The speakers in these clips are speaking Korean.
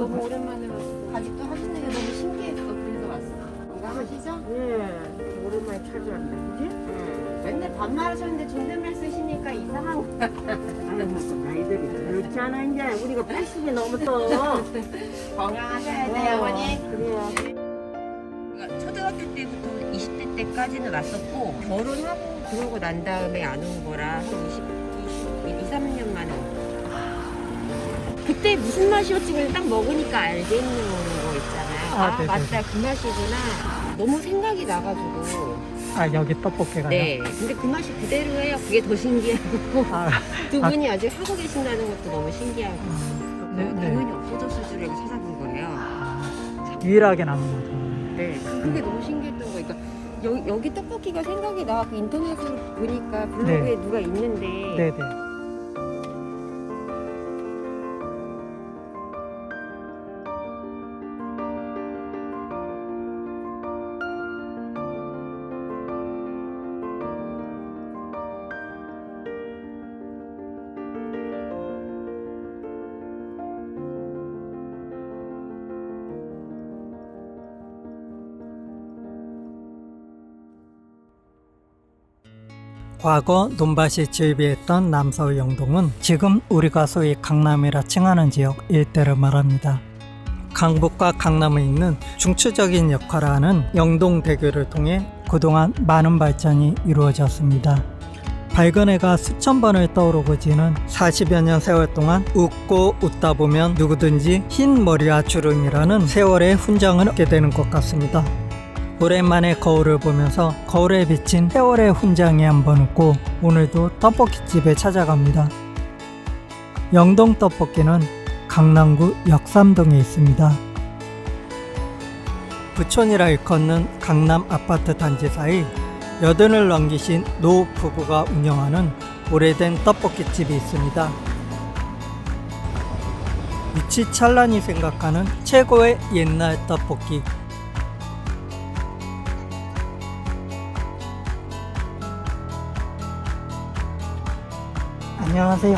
너무 오랜만에 왔어. 아직도 하시는 게 너무 신기했어. 그래서 왔어. 건강하시죠? 예, 오랜만에 찾아왔네, 그지? 응. 맨날 반말 하셨는데 존댓말 쓰시니까 이상한 거. 아이고, 나이들이 그렇지 않아, 이제. 우리가 80이 넘었어. 건강하셔야 돼요, 어머니. 그래야지. 그러니까 초등학교 때부터 20대 때까지는 왔었고 결혼하고 그러고 난 다음에 안 온 거라 한 20, 20, 2, 3년 만에 왔어요. 그때 무슨 맛이었지 그냥 딱 먹으니까 알겠는 거 있잖아요. 아, 아, 네네. 맞다 그 맛이구나. 너무 생각이 나가지고. 아 여기 떡볶이가요? 네. 근데 그 맛이 그대로예요. 그게 더 신기하고 아, 두 분이 아 직 하고 계신다는 것도 너무 신기하고. 네, 네. 당연히 없어졌을 줄 알고 찾아본 거예요. 아, 유일하게 남은 거죠. 네, 그- 그게 너무 신기했던 거예요. 그러니까 여기, 여기 떡볶이가 생각이 나. 그 인터넷으로 보니까 블로그에 네. 누가 있는데 네네. 과거 논밭이 즐비했던 남서울 영동은 지금 우리가 소위 강남이라 칭하는 지역 일대를 말합니다. 강북과 강남에 있는 중추적인 역할을 하는 영동대교를 통해 그동안 많은 발전이 이루어졌습니다. 밝은 해가 수천 번을 떠오르고 지는 40여 년 세월 동안 웃고 웃다 보면 누구든지 흰 머리와 주름이라는 세월의 훈장을 얻게 되는 것 같습니다. 오랜만에 거울을 보면서 거울에 비친 세월의 훈장에 한번 웃고 오늘도 떡볶이집에 찾아갑니다. 영동 떡볶이는 강남구 역삼동에 있습니다. 부촌이라 일컫는 강남 아파트 단지 사이 여든을 넘기신 노 부부가 운영하는 오래된 떡볶이집이 있습니다. 위치 찬란히 생각하는 최고의 옛날 떡볶이 안녕하세요.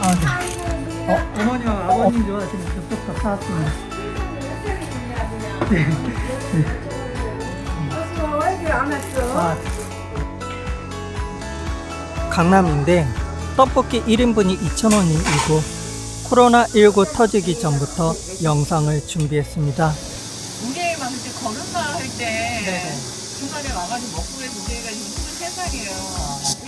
아, 네. 어, 어머니와 아버님 좋아하시는 겹떡밥 사왔습니다. 네. 아, 강남인데 떡볶이 1인분이 2,000원이고 코로나19 터지기 전부터 영상을 준비했습니다. 무게에 막 그때 걸음마 할때 네네. 중간에 와가지고 먹고 해 무게가 지금 23살이에요.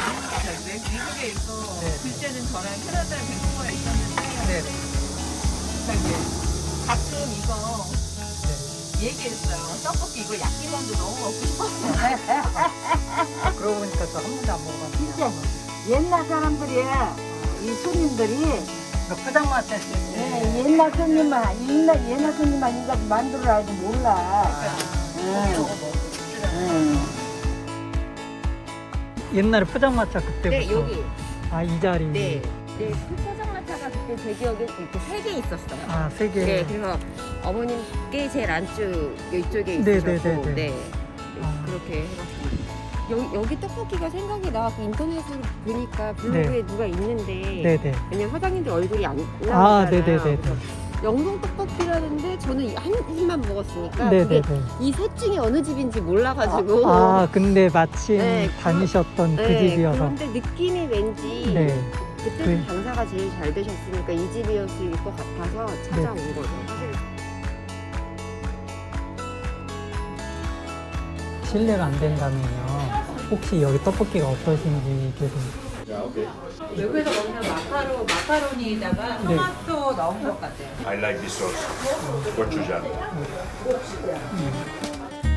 미국에 있고 네. 둘째는 저랑 캐나다에 밴쿠버에 있었는데 저기 가끔 이거 얘기했어요. 떡볶이 이거 야끼만두 너무 먹고 싶었어요. 그러고 보니까 또 한 번도 안 먹어봤어요. 진짜 옛날 사람들이야. 이 손님들이 그 포장마차에 예, 옛날 손님만, 옛날, 옛날 손님만 이거 만들어 알고 몰라. 응. 응. 옛날에 포장마차 그때부터 네 여기 아 이 자리 네. 네, 그 포장마차가 그때 제 기억에 이렇게 세 개 있었어요. 아 세 개. 네, 그래서 어머님께 제일 안쪽 이쪽에 네, 있으셨고, 네, 네, 네. 네, 아. 그렇게 해가지고 여기, 여기 떡볶이가 생각이 나. 그 인터넷으로 보니까 블로그에 누가 있는데 네 네. 왜냐면 사장님들 얼굴이 안아 나오잖아요. 네네 네. 그래서 영동 떡볶이라는데 저는 한 입만 먹었으니까 네네네. 그게 이 셋 중에 어느 집인지 몰라가지고 아 근데 마침 네, 그- 다니셨던 그 네, 집이어서. 그런데 느낌이 왠지 네. 그때는 그- 장사가 제일 잘 되셨으니까 이 집이었을 것 같아서 찾아온 네. 거죠. 사실 실례가 안 된다면요. 혹시 여기 떡볶이가 어떠신지 얘기해 외국에서 먹는 마카로 마카로니에다가 네. 토마토 넣은 것 같아요. I like this sauce. 고추장.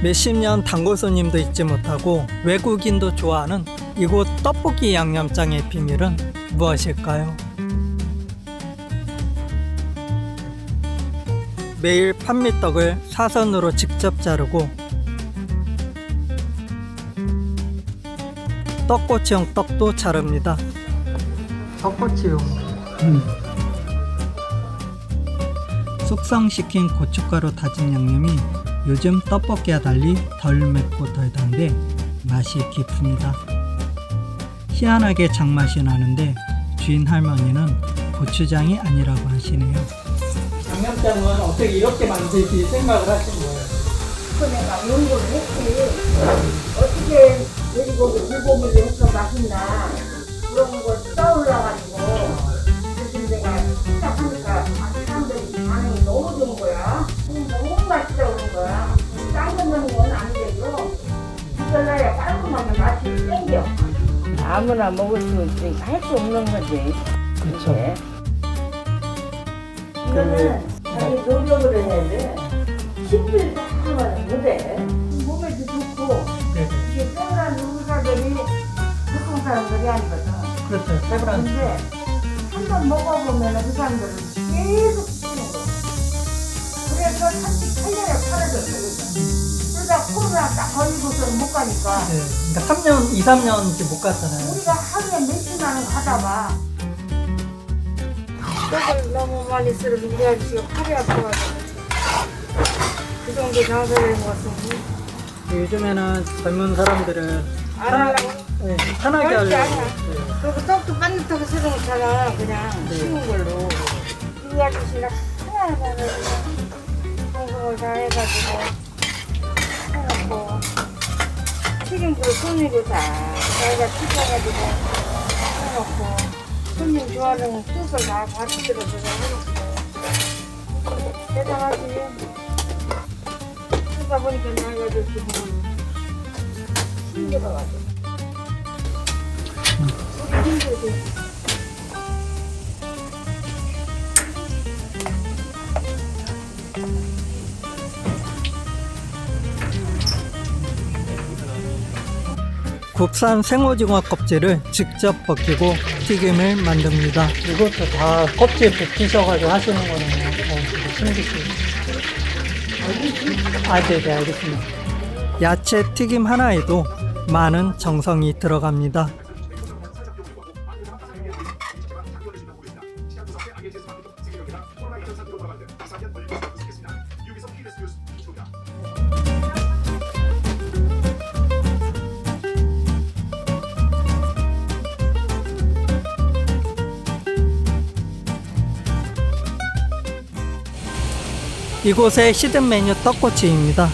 몇십 년 단골 손님도 잊지 못하고 외국인도 좋아하는 이곳 떡볶이 양념장의 비밀은 무엇일까요? 매일 판미떡을 사선으로 직접 자르고 떡꼬치용 떡도 자릅니다. 떡꼬치용. 숙성시킨 고춧가루 다진 양념이 요즘 떡볶이와 달리 덜 맵고 덜 단데 맛이 깊습니다. 희한하게 장맛이 나는데 주인 할머니는 고추장이 아니라고 하시네요. 양념장은 어떻게 이렇게 만들지 생각을 하신 거예요? 그 내가 연구를 했지. 어떻게 돼지고기, 불고기를 해서 맛있나. 깔끔하게 맛이 땡겨. 아무나 먹을 수 있으니까 할 수 없는 거지. 그렇죠. 이게. 이거는 자기 노력을 해야 돼. 식비를 딱 하면 못해. 몸에도 좋고, 네. 이게 세분한 의사들이 보통 사람들이 아니거든. 그렇죠. 세브란. 근데 한 번 먹어보면 그 사람들은 계속 시키는 거야. 그래서 38년에 팔아졌어, 그러다 코로나 딱 걸리고서는 못 가니까. 네. 그러니까 3년, 2, 3년씩 못 갔잖아요. 우리가 하루에 몇십만 가다 봐. 떡을 너무 많이 쓰면 우리 아저씨가 팔이 아파가지고 그 정도 장사를 해먹었으니 요즘에는 젊은 사람들은 안 하려고 네, 편하게 그렇지 하려고. 않아. 네. 그리고 떡도 반듯하게 쓰는 거잖아 그냥 네. 쉬운 걸로 이 아저씨가 하나 하나 그냥 방송을 다 해가지고 해놓고 튀김으로 손으로 다 자기가 튀겨가지고 해놓고 손님 좋아하는 뜻을 다 받들어서 해놓고 대단하지? 그러다 보니까 나이가 저렇게 보면 힘들어가지고. 우리 힘들지 국산 생오징어 껍질을 직접 벗기고 튀김을 만듭니다. 이것도 다 껍질 벗기셔가지고 하시는 거네요. 어, 신기해요. 아, 네 네, 알겠습니다. 야채 튀김 하나에도 많은 정성이 들어갑니다. 이곳의 시든 메뉴 떡꼬치입니다.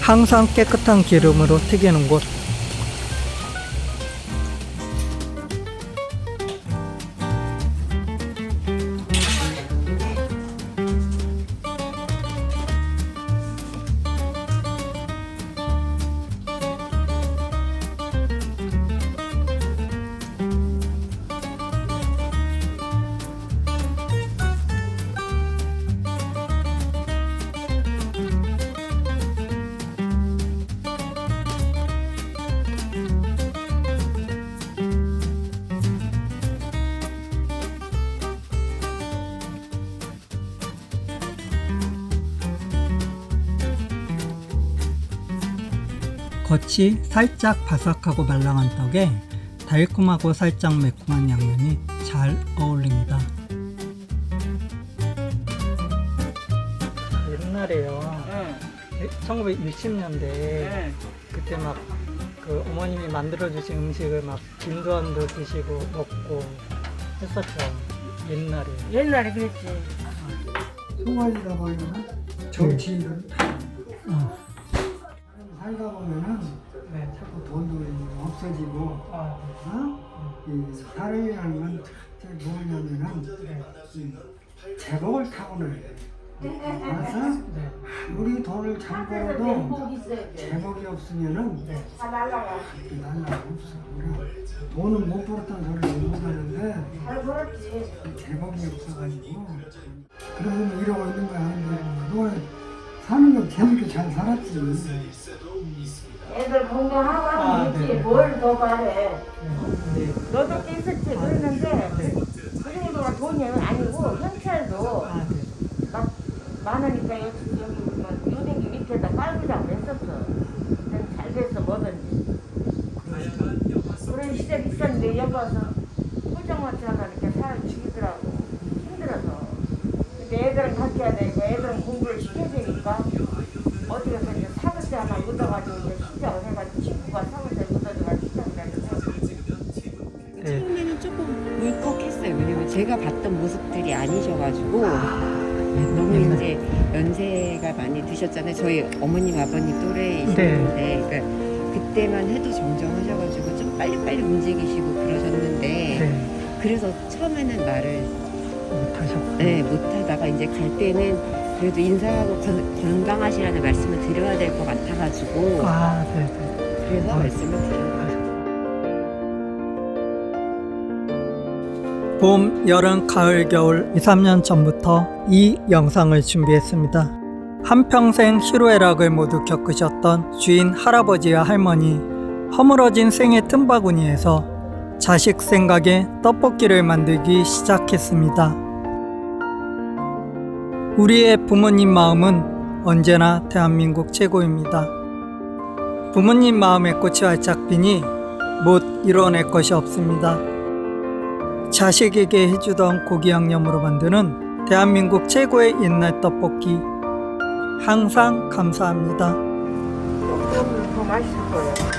항상 깨끗한 기름으로 튀기는 곳. 겉이 살짝 바삭하고 말랑한 떡에 달콤하고 살짝 매콤한 양념이 잘 어울립니다. 옛날에요. 응, 1960년대 응. 그때 막 그 어머님이 만들어 주신 음식을 막 김도환도 드시고 먹고 했었죠. 옛날에. 옛날에 그랬지 보면은 정치인들 어. 살다 보면은 네. 자꾸 돈도 없어지고 아, 어? 이 사람이라는 건 특히 뭐냐면은 이 제복을 타고나야 돼. 알았어? 네. 우리 돈을 잘 벌어도 제복이 없으면은 다 날라가 날라가 없어. 우리가 돈은 못 벌었다는 소리를 못 하는데 잘 벌었지 제복이 없어가지고 그래서 뭐 이러고 있는 거야. 근데 사는 건 재밌게 잘 살았지. 애들 공부하고 아, 하면 되지 네. 뭘더 바래 네. 너도 꽤 있었지 그랬는데 그 정도가 돈이 아니고 현찰도 아, 네. 막 많으니까 여기 요댕기 밑에다 깔고자고 했었어 잘 됐어 뭐든지 그런 시절이 있었는데 여기 와서 포장마차 하나 이렇게 살 죽이더라고 힘들어서 근데 애들은 가르쳐야 되고 애들은 공부를 시켜야 되니까 어디 가서 이제 사글세 하나 얻어가지고 이제 시작을 해가지고 친구가 사글세 얻어줘가지고 시작을 했는데 네. 처음에는 조금 울컥했어요. 왜냐면 제가 봤던 모습들이 아니셔가지고 너무 옛날. 이제 연세가 많이 드셨잖아요. 저희 어머님 아버님 또래이시는데 그러니까 그때만 해도 정정하셔가지고 좀 빨리빨리 움직이시고 그러셨는데 네. 그래서 처음에는 말을 못하셨고. 네, 못하다가 이제 갈 때는 그래도 인사하고 건, 건강하시라는 말씀을 드려야 될 것 같아가지고 아, 네 네. 그래서 아. 말씀을 거예요. 봄, 여름, 가을, 겨울 2, 3년 전부터 이 영상을 준비했습니다. 한평생 희로애락을 모두 겪으셨던 주인 할아버지와 할머니 허물어진 생애 틈바구니에서 자식 생각에 떡볶이를 만들기 시작했습니다. 우리의 부모님 마음은 언제나 대한민국 최고입니다. 부모님 마음의 꽃이 활짝 피니 못 이뤄낼 것이 없습니다. 자식에게 해주던 고기 양념으로 만드는 대한민국 최고의 옛날 떡볶이 항상 감사합니다. 더 맛있을 거예요.